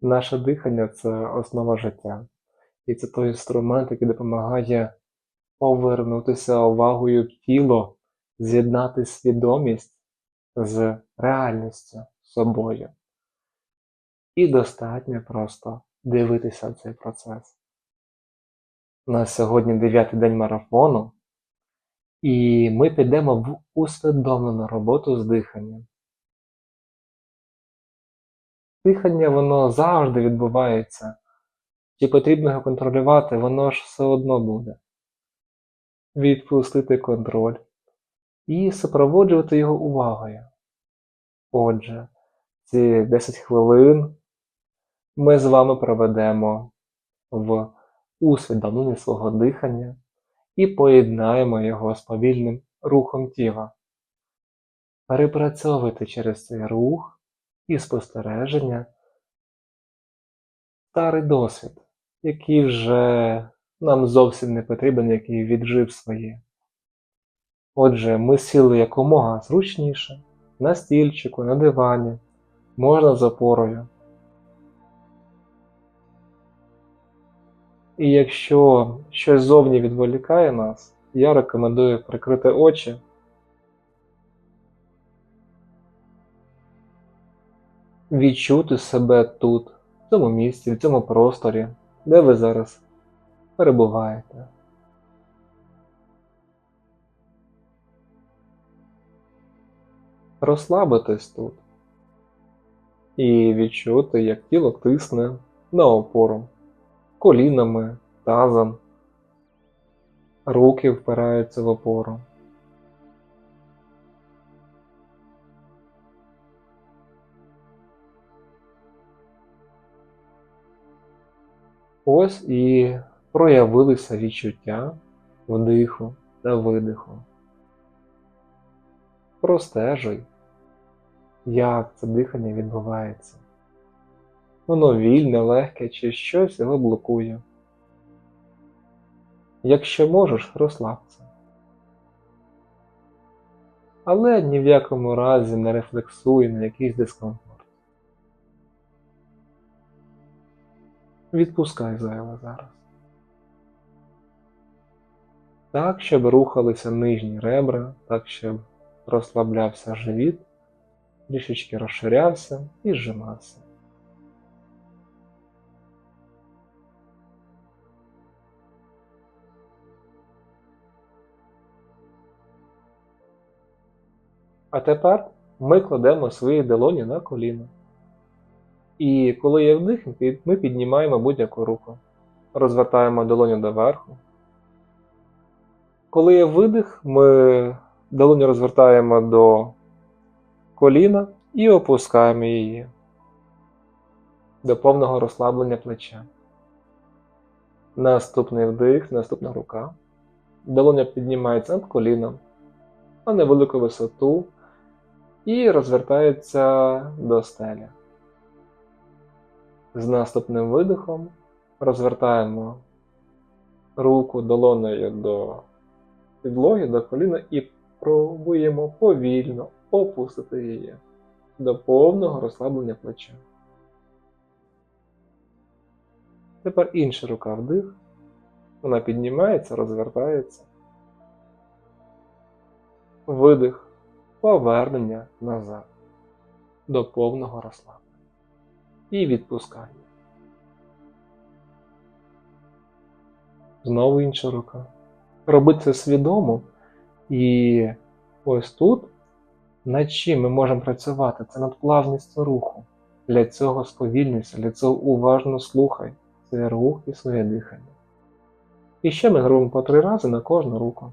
Наше дихання це основа життя. І це той інструмент, який допомагає повернутися увагою в тіло, з'єднати свідомість з реальністю собою. І достатньо просто дивитися цей процес. У нас сьогодні дев'ятий день марафону, і ми підемо в усвідомлену роботу з диханням. Дихання воно завжди відбувається. Чи потрібно його контролювати, воно ж все одно буде. Відпустити контроль і супроводжувати його увагою. Отже, ці 10 хвилин ми з вами проведемо в усвідомленні свого дихання і поєднаємо його з повільним рухом тіла. Перепрацьовуйте через цей рух і спостереження старий досвід, який вже нам зовсім не потрібен, який віджив своє. Отже, ми сіли якомога зручніше, на стільчику, на дивані, можна з опорою. І якщо щось зовні відволікає нас, я рекомендую прикрити очі. Відчути себе тут, в цьому місці, в цьому просторі, де ви зараз перебуваєте. Розслабитись тут і відчути, як тіло тисне на опору колінами, тазом, руки впираються в опору. Ось і проявилися відчуття вдиху та видиху. Простежуй, як це дихання відбувається. Воно вільне, легке чи щось його блокує. Якщо можеш, розслабся. Але ні в якому разі не рефлексуй на якийсь дискомфорт. Відпускай зайве зараз. Так, щоб рухалися нижні ребра, так, щоб розслаблявся живіт, трішечки розширявся і зжимався. А тепер ми кладемо свої долоні на коліна. І коли є вдих, ми піднімаємо будь-яку руку. Розвертаємо долоню доверху. Коли є видих, ми долоню розвертаємо до коліна і опускаємо її до повного розслаблення плеча. Наступний вдих, наступна рука. Долоня піднімається над коліном на невелику висоту і розвертається до стелі. З наступним видихом розвертаємо руку долонею до підлоги, до коліна і пробуємо повільно опустити її до повного розслаблення плеча. Тепер інша рука вдих. Вона піднімається, розвертається. Видих повернення назад до повного розслаблення і відпускання. Знову інша рука. Роби це свідомо. І ось тут, над чим ми можемо працювати, це над плавністю руху. Для цього сповільнюйся, для цього уважно слухай цей рух і своє дихання. І ще ми робимо по три рази на кожну руку.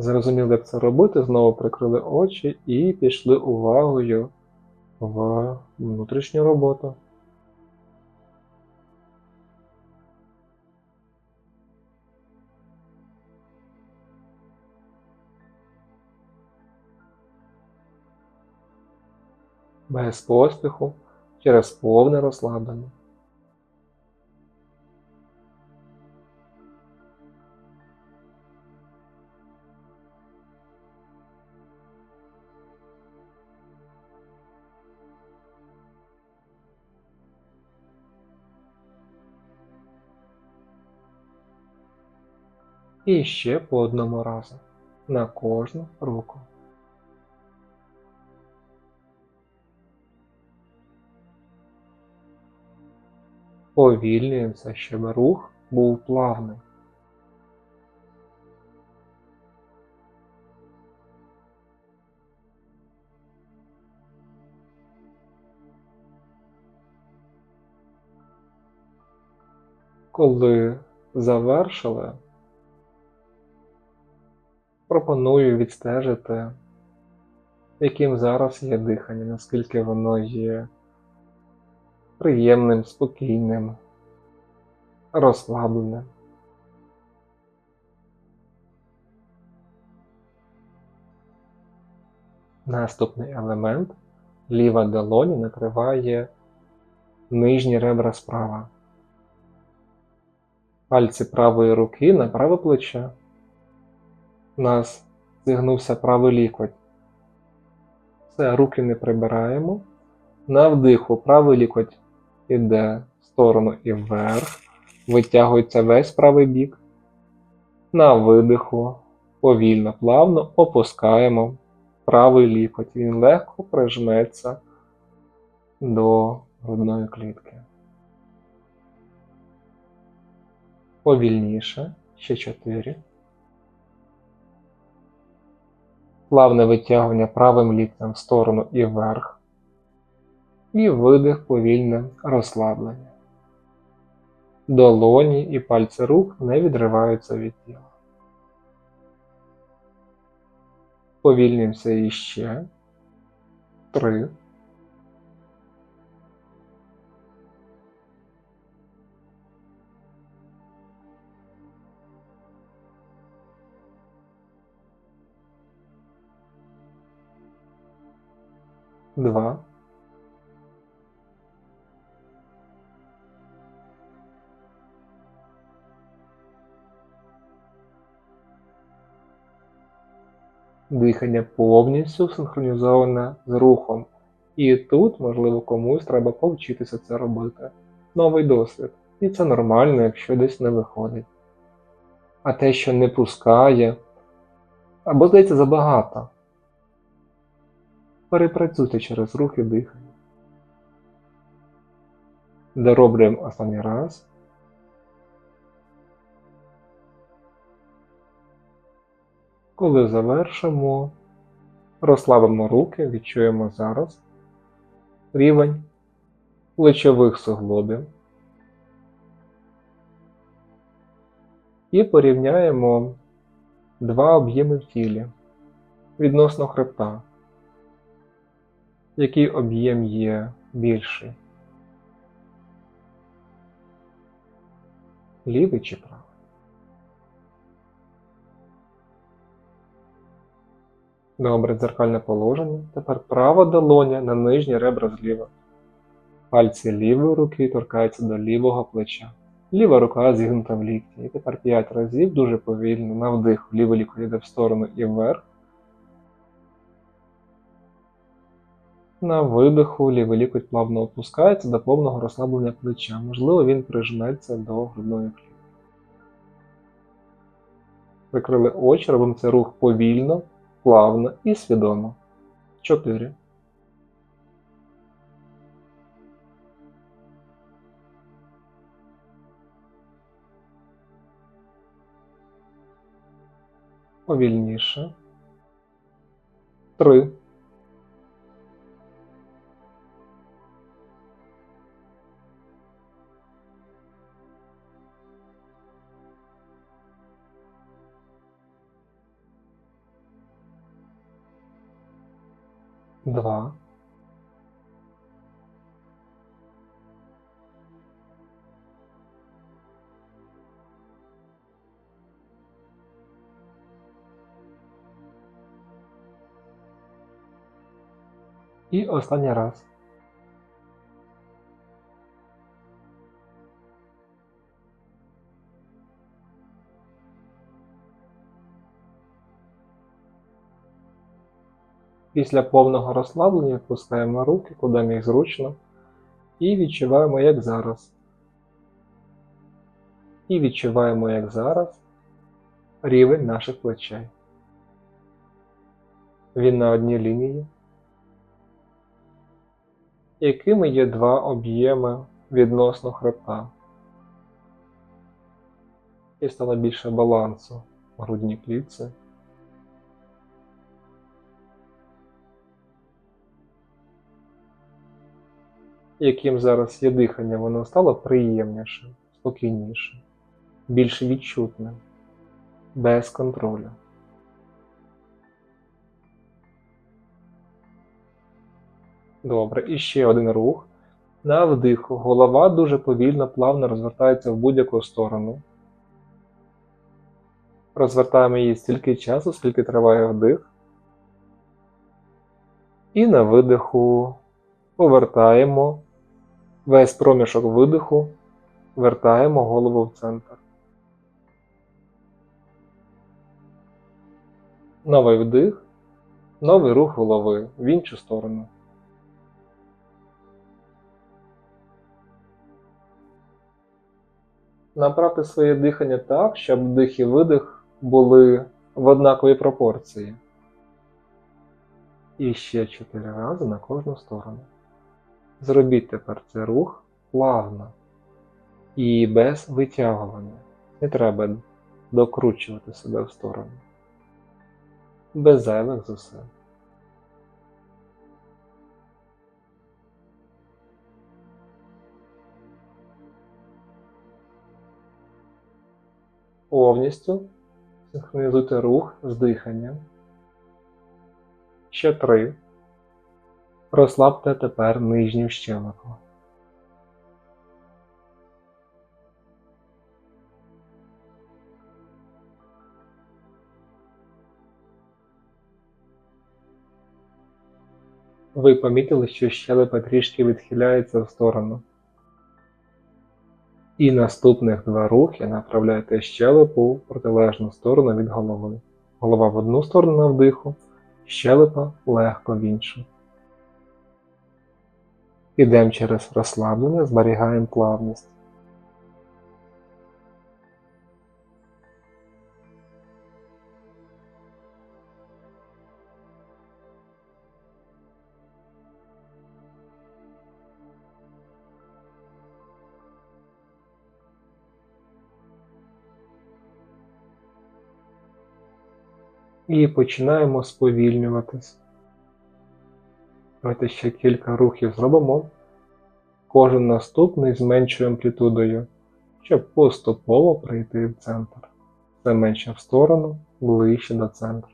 Зрозуміли, як це робити, знову прикрили очі і пішли увагою в внутрішню роботу. Без поспіху, через повне розслаблення. І ще по одному разу на кожну руку. Повільнюємося, щоб рух був плавний. Коли завершили, пропоную відстежити, яким зараз є дихання, наскільки воно є приємним, спокійним, розслабленим. Наступний елемент ліва долоня накриває нижні ребра справа. Пальці правої руки на праве плече. У нас зігнувся правий лікоть. Все, руки не прибираємо. На вдиху правий лікоть іде в сторону і вверх. Витягується весь правий бік. На видиху повільно, плавно опускаємо правий лікоть. Він легко прижметься до грудної клітки. Повільніше. Ще 4. Плавне витягування правим ліктем в сторону і вверх. І видих повільне розслаблення. Долоні і пальці рук не відриваються від тіла. Повільнімося іще. Три. Два. Дихання повністю синхронізоване з рухом. І тут, можливо, комусь треба повчитися це робити. Новий досвід. І це нормально, якщо десь не виходить. А те, що не пускає, або здається забагато. Перепрацюйте через рухи дихання. Дороблюємо останній раз. Коли завершимо, розслабимо руки, відчуємо зараз рівень плечових суглобів. І порівняємо два об'єми в тілі відносно хребта. Який об'єм є більший? Лівий чи правий? Добре, дзеркальне положення. Тепер права долоня на нижні ребра зліва. Пальці лівої руки торкаються до лівого плеча. Ліва рука зігнута в лікті. І тепер 5 разів дуже повільно на вдих лівий лікоть йде в сторону і вверх. На видиху лівий лікоть плавно опускається до повного розслаблення плеча. Можливо, він прижметься до грудної клітки. Прикрили очі, робимо цей рух повільно, плавно і свідомо. 4. Повільніше. 3. Два. І останній раз. Після повного розслаблення відпускаємо руки, куди їх зручно, і відчуваємо, як зараз. І відчуваємо, як зараз рівень наших плечей. Він на одній лінії. Якими є два об'єми відносно хребта? І стало більше балансу в грудній клітці. Яким зараз є дихання, воно стало приємніше, спокійніше, більш відчутним, без контролю. Добре, і ще один рух. На вдиху. Голова дуже повільно, плавно розвертається в будь-яку сторону. Розвертаємо її стільки часу, скільки триває вдих. І на видиху повертаємо весь проміжок видиху, вертаємо голову в центр. Новий вдих, новий рух голови в іншу сторону. Направте своє дихання так, щоб вдих і видих були в однаковій пропорції. І ще 4 рази на кожну сторону. Зробіть тепер цей рух плавно і без витягування. Не треба докручувати себе в сторону. Без зайвих зусиль. Повністю синхронізуйте рух з диханням. Ще три. Розслабте тепер нижню щелепу. Ви помітили, що щелепа трішки відхиляється в сторону. І наступних два рухи направляйте щелепу в протилежну сторону від голови. Голова в одну сторону на вдиху, щелепа легко в іншу. Ідемо через розслаблення, зберігаємо плавність. І починаємо сповільнюватись. Давайте ще кілька рухів зробимо. Кожен наступний зменшує амплітудою, щоб поступово прийти в центр. Все менше в сторону, ближче до центру.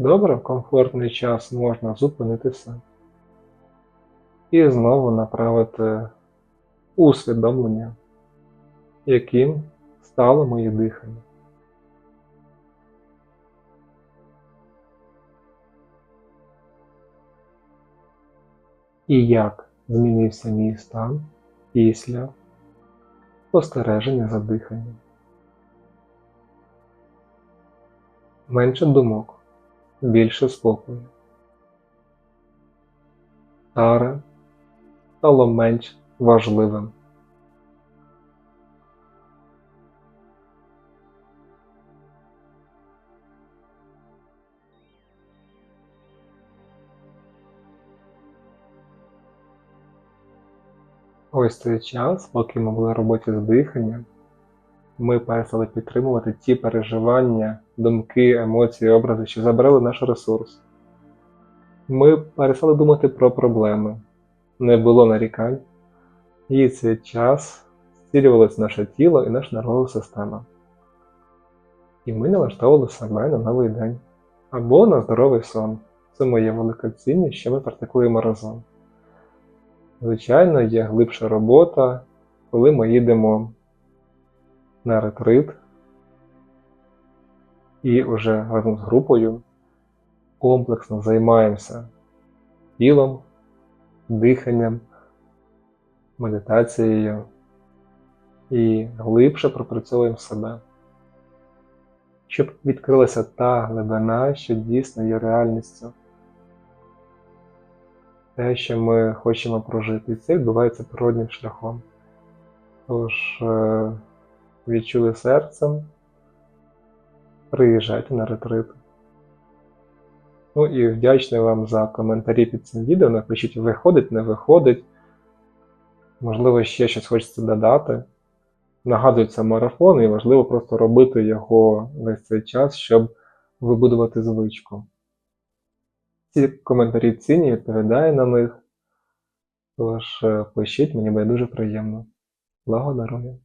Добре, в комфортний час можна зупинитися і знову направити усвідомлення, яким стало моє дихання. І як змінився мій стан після спостереження за диханням. Менше думок більше спокою. Таре стало менш важливим. Ось цей час, поки ми були в роботі з диханням, ми перестали підтримувати ті переживання, думки, емоції, образи, що забрали наш ресурс. Ми перестали думати про проблеми, не було нарікань, і цей час зцілювалось наше тіло і наша нервова система. І ми налаштовували себе на новий день або на здоровий сон. Це моє велика цінність, що ми практикуємо разом. Звичайно, є глибша робота, коли ми їдемо на ретрит і вже разом з групою комплексно займаємося тілом, диханням, медитацією і глибше пропрацьовуємо себе. щоб відкрилася та глибина, що дійсно є реальністю. Те, що ми хочемо прожити, і це відбувається природнім шляхом. Тож, е, відчули серцем, приїжджайте на ретрит. Ну і вдячний вам за коментарі під цим відео. Напишіть, виходить, не виходить. Можливо, ще щось хочеться додати. Нагадую, це марафон, і важливо просто робити його весь цей час, щоб вибудувати звичку. Ці коментарі цінні, відповідаю на них. Тож е, пишіть, мені буде дуже приємно. Благодарую.